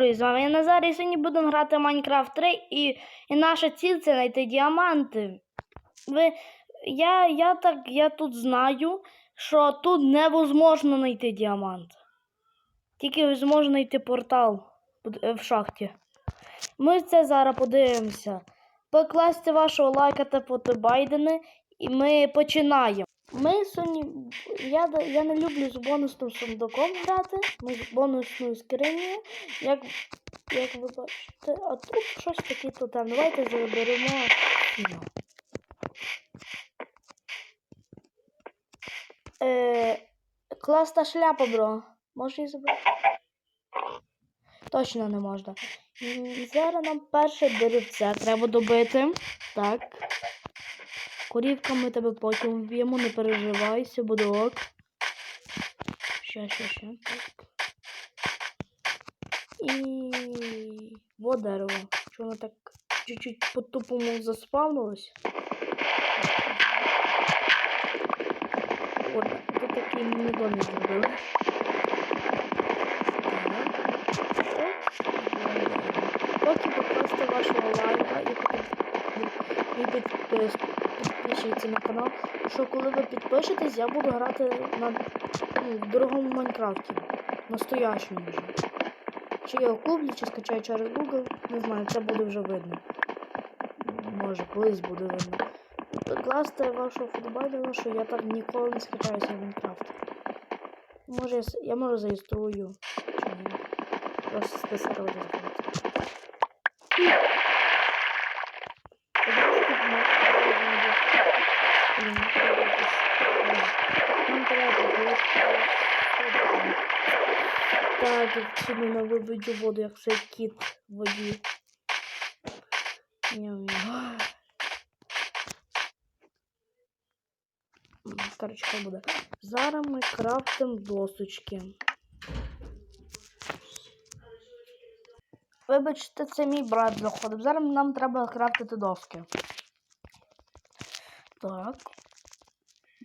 друзі, з вами я Назар, і сьогодні будемо грати в Майнкрафт 3 і, і наша ціль це знайти діаманти. Ви, я, я, так, я тут знаю, що тут невозможно знайти діамант. Тільки зможна знайти портал е, в шахті. Ми це зараз подивимося. Покласти вашого лайка та подобайдени, і ми починаємо. Ми сьогодні. Я, я не люблю з бонусним сундуком грати. Ми з бонусною скринею. Як, як ви бачите, а тут щось таке то там. Давайте заберемо. Е, класна шляпа, бро. Можеш її забрати? Точно не можна. Зараз нам перше деревце треба добити. Так. Корівка ми тебе потім вб'ємо, не переживай, все буде ок. Ще, ще, ще. Так. І во дерево. Чого воно так чуть-чуть по-тупому заспавнилось? От, тут такий міні-домик зробили. Поки покласти вашого лайка і під- і підписку. Підпишіться на канал. Що коли ви підпишетесь, я буду грати на ну, в дорогому Майнкрафті. Настоящому вже. Чи я куплю, чи скачаю через Google, не знаю, це буде вже видно. Може, колись буде видно. Класти вашого футбольного, що я так ніколи не скачаюся в Майнкрафт. Може, я, я може зареєструю. Чи ні. Просто з ТСР як сьогодні на виведу воду, як цей кіт в воді. Хай буде. Зараз ми крафтимо досочки. Вибачте, це мій брат заходив. Зараз нам треба крафтити доски. Так.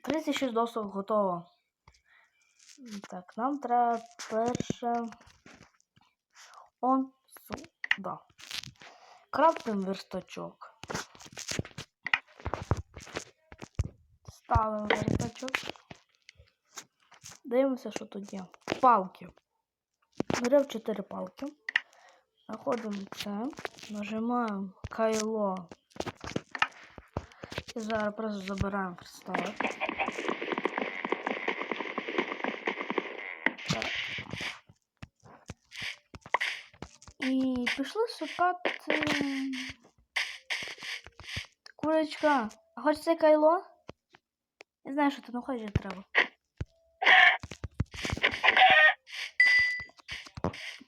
36 досок готово. Так, нам треба перше. Он сюди. Крафтимо верстачок. Ставимо верстачок. Дивимося, що тут є. Палки. Беремо 4 палки. Знаходимо це. Нажимаємо кайло. І зараз просто забираємо кристали. І пішли шукати. Курочка, а хочеш це кайло? Не знаю, що ти ну хочеш треба.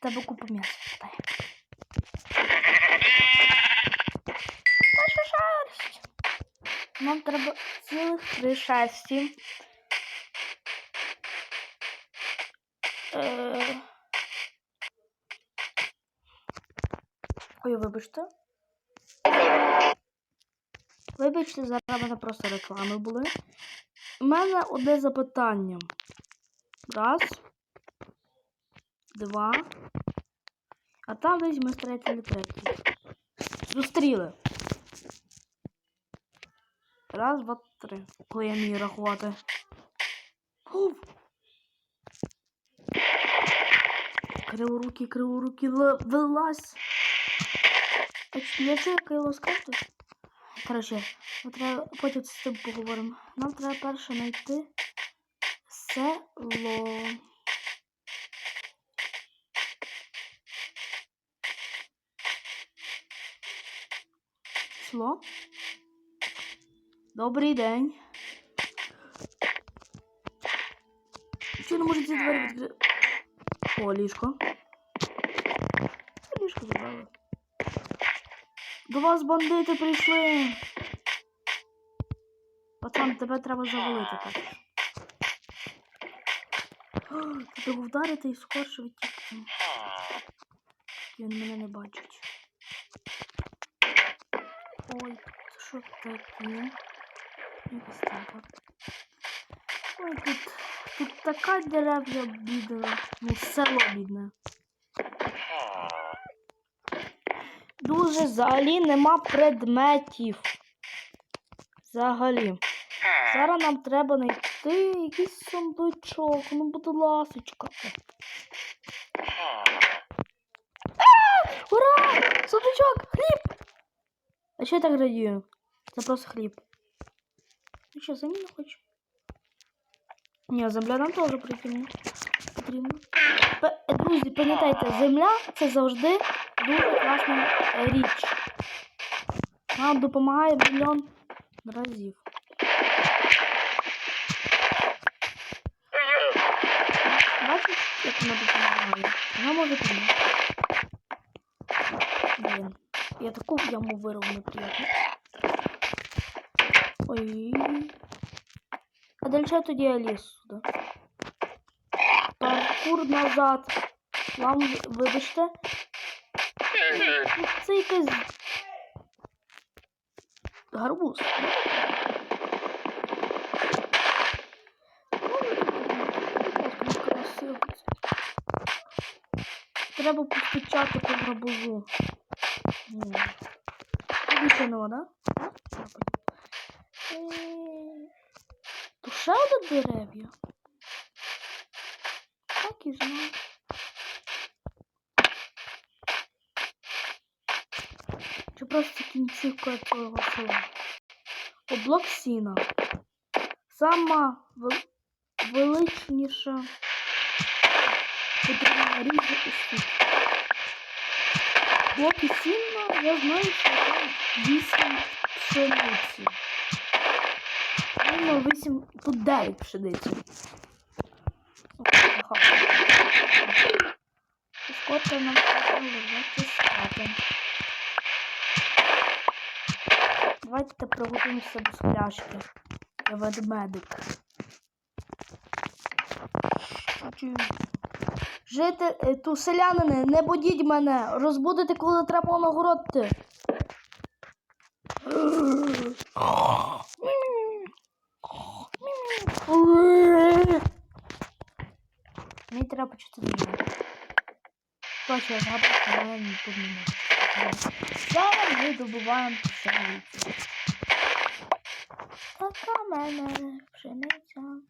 Тебе купа м'яса. Дай. Та що шерсть? Нам треба цілих три шерсті. Е... Ой, вибачте. Вибачте, зараз мене просто реклами були. У мене одне запитання. Раз. Два. А там десь ми встретили третій. Зустріли. Раз, два, три. Коли я вмію рахувати. Криворукі, криворукі, вилазь. Я чую кайло з карту. Коротше, треба потім з цим поговоримо. Нам треба перше знайти село. Село? Добрий день. Чого не може ці двері відкрити? О, ліжко. Ліжко забрали. До вас бандити прийшли. Пацан, тебе треба завалити так. Треба вдарити і скорше витікти. Він мене не бачить. Ой, що таке? Якось так. Ой, тут, тут така дерев'я бідна. Ну, село бідне. Дуже взагалі нема предметів. Взагалі. Зараз нам треба знайти якийсь сундучок. Ну, будь ласочка. Ура! Сундучок! Хліб! А що я так радію? Це просто хліб. Ти що, за не хочу? Ні, земля нам теж потрібна. потрібна. Друзі, пам'ятайте, земля це завжди дуже класна е, річ. Нам допомагає мільйон разів. Бачиш, як вона допомагає? Вона може помогти. Я таку яму вирву неприємно. Ой. А далі тоді я ліз сюди? Паркур назад. Вам вибачте. Це якийсь гарбуз. Треба постучати по гарбузу. Ні. Більше нема, да? Тут дерев'я. Так і знаю. Чи просто кінцівка цього села? Облак сіна. Сама вел- величніша річ у світі. Блоки сіна, я знаю, що там вісім пшениці. Ну, вісім, тут дев'ять пшениці. Скоро нам треба лежати спати. Давайте приготуємося до спляшки. Я ведмедик. Жити е, ту селянини, не будіть мене, розбудите, коли треба нагородити. Мені треба почути думати. Точно, я згадую, що мене тут немає. Зараз ми добуваємо пшеницю. Така в мене пшениця.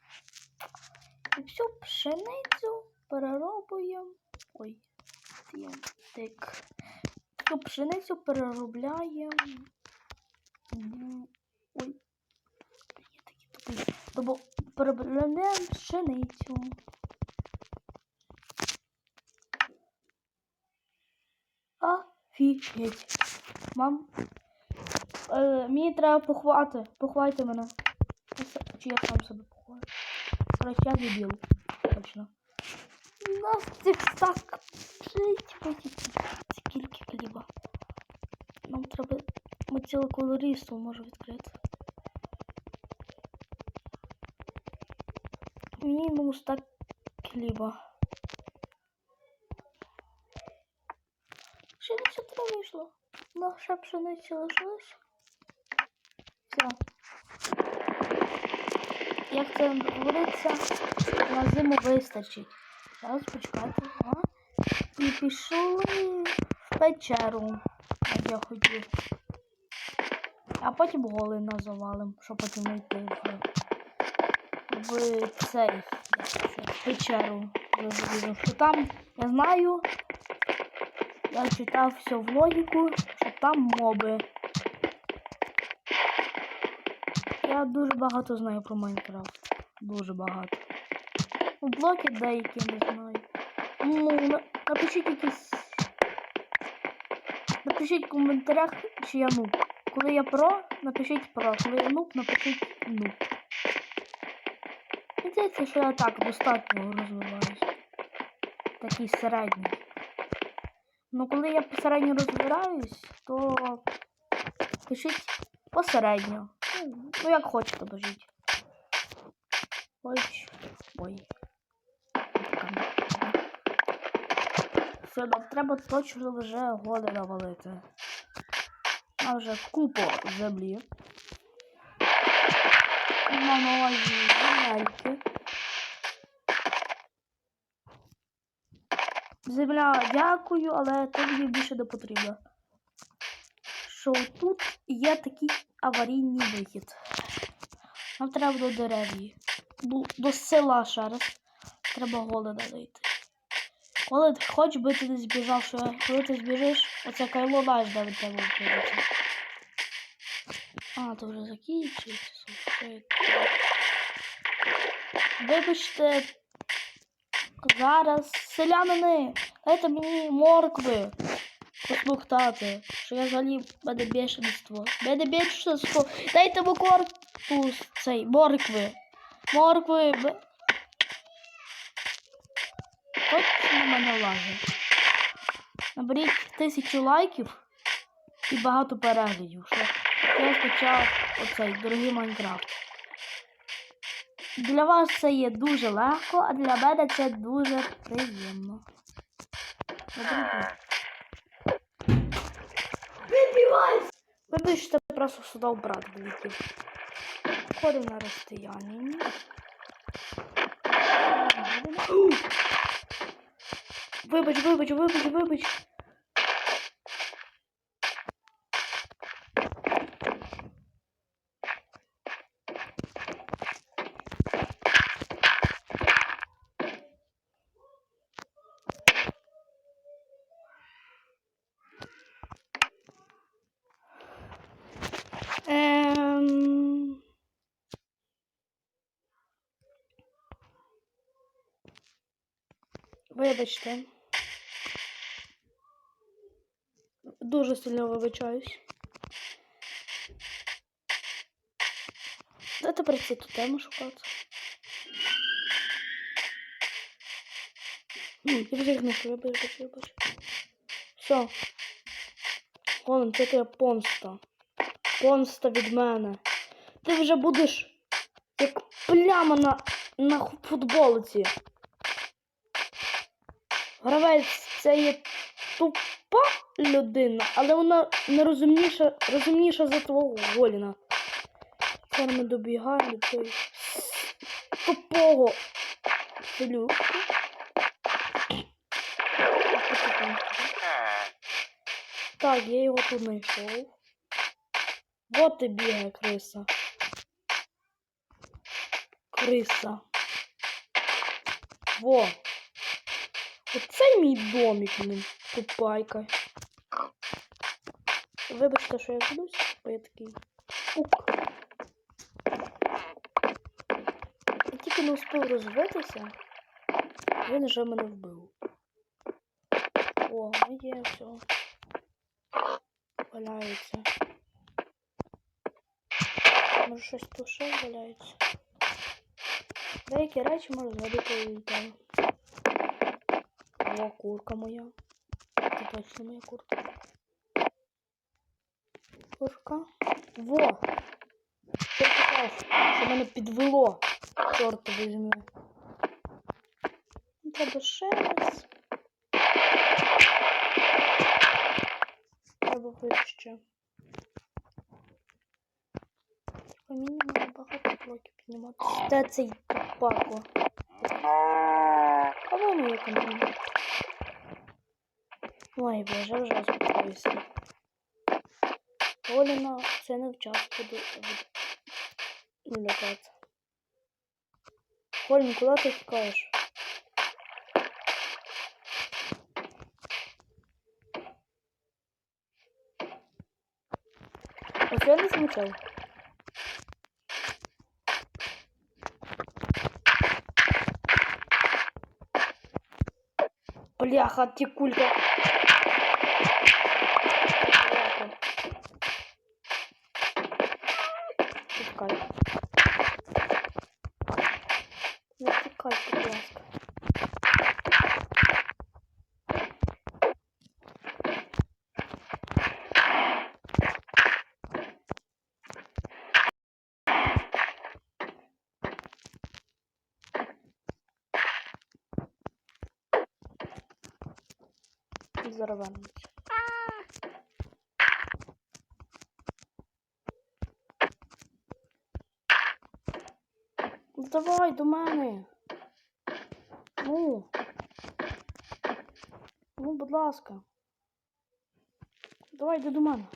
І всю пшеницю переробуємо. Ой, я тик. Всю пшеницю переробляємо. Ой. Я такий тупий. Тобто переробляємо пшеницю. Офігеть. Мам. Е, мені треба похвати. Похвайте мене. Чи я сам себе похваю? Короче, я дебіл. Точно. Нас цих так жить скільки хліба. Нам треба. Ми ціле колорійство може відкрити. Мінімум стак хліба. Пшениця три вийшло. Ну, ще пшениці лишилось. Все. Як це говориться, на зиму вистачить. Зараз почекайте. А? І пішли в печеру, як я хотів. А потім голи назавалим, щоб потім йти в, в цей в печеру. Що там, я знаю, я читав все в логіку, що там моби. Я дуже багато знаю про Майнкрафт. Дуже багато. Ну, блоки деякі не знаю. Ну, напишіть якісь. Напишіть в коментарях, чи я нуб. Коли я про, напишіть про. Коли я нуб, напишіть нуб. Здається, що я так достатньо розвиваюсь. Такий середній. Ну, коли я посередньо розбираюсь, то пишіть посередньо. Ну, як хочете, бажіть. Ой, ой. Все, нам треба точно вже годи навалити. А вже купу землі. На нові земельки. Земля, дякую, але тобі більше не потрібно. що тут є такий аварійний вихід. Нам треба до дерев'ї. До села ще раз. Треба голода дойти. Коли хоч би ти не збіжав, що коли ти збіжиш, оце кайло де від тебе виходить. А, то вже закінчується. Вибачте, зараз селянини, дайте мені моркви посмоктати, що я взагалі мене бешенство. Мене бешенство. Дайте му корпус цей, моркви. Моркви. Точно на мене лаги. Наберіть тисячу лайків і багато переглядів, що я скачав оцей дорогий Майнкрафт. Для вас це є дуже легко, а для мене це дуже приємно. Добре. Вибачте, просто сюди брат влетів. Ходив на розстоянні. Вибач, вибач, вибач, вибач. Вибачте. Дуже сильно вибачаюсь. Де тепер цю тему шукати? М, Я вдягнув, вибач, вибач, вибач. Все. Голем, це тебе помста. Помста від мене. Ти вже будеш як пляма на, на футболці. Гравець це є тупа людина, але вона не розумніша, розумніша за твого голіна. Зараз ми добігаємо до цієї тупого селюшки. Так, я його тут знайшов. Вот і бігає криса. Криса. Во. Оце мій домик, блін. Тупайка. Вибачте, що я ведусь, бо я такий пук. Я тільки не успів розвитися, він вже мене вбив. О, є все. Валяється. Може щось тут валяється. Деякі речі може згадати літаю. О, курка моя. Це точно моя курка. Курка. Во! Що ти кажеш? Що мене підвело. Чорт візьме. Ну, Треба ще раз. Треба вище. По мені багато блоків піднімати. Де цей тупако? Воно як воно. Ой, боже, вже заспокоюся. Оліна, це не вчас буду лякати. Колін, куди ти тікаєш? Я не замічав. Бляха, ті кулька. Ну, Давай до мене. Ну. Ну, будь ласка. Давай, йди до мене.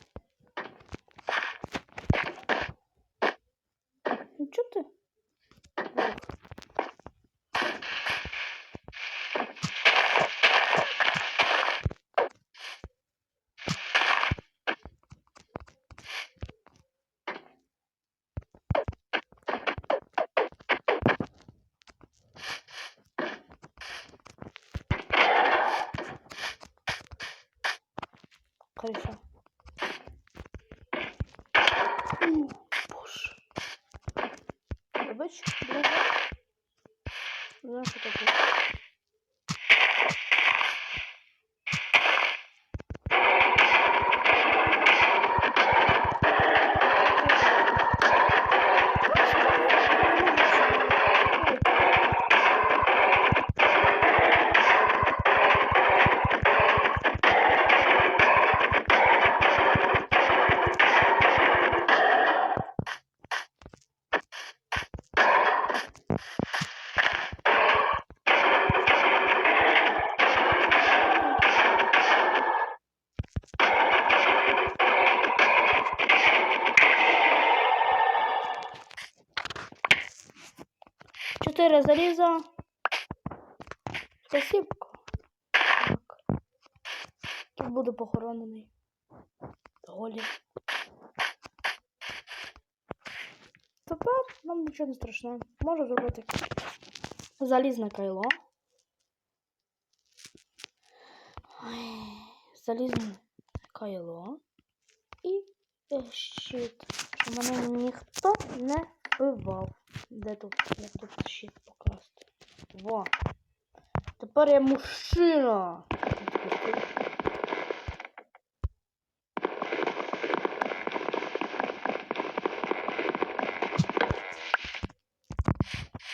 4 заліза. Засібку. Так. Тут буду похоронений. Голі. Тепер нам нічого не страшне. Можу зробити залізне кайло. Залізне кайло і е, щит. Мене ніхто не вбивав. Де тут? Як тут щит покласти? Во. Тепер я мужчина.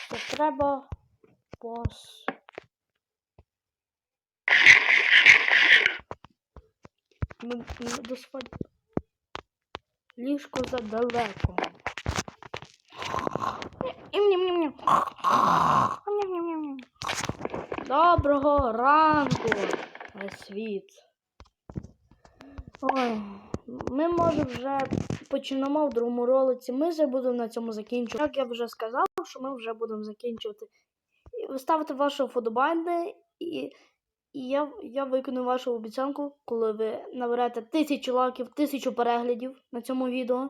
Це треба пос. М- м- До. Ліжко задалеко. Доброго ранку, світ. Ой, ми може вже почнемо в другому ролиці. Ми вже будемо на цьому закінчувати. Як я вже сказав, що ми вже будемо закінчувати. Ставите ваші вподобайки, і, і я, я виконую вашу обіцянку, коли ви наберете тисячу лайків, тисячу переглядів на цьому відео.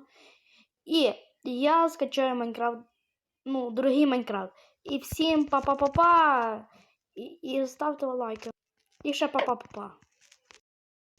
І я скачаю Майнкрафт, ну, другий Майнкрафт. І всім па-па-па-па! І, і ставте лайки. І ще па-па-па-па.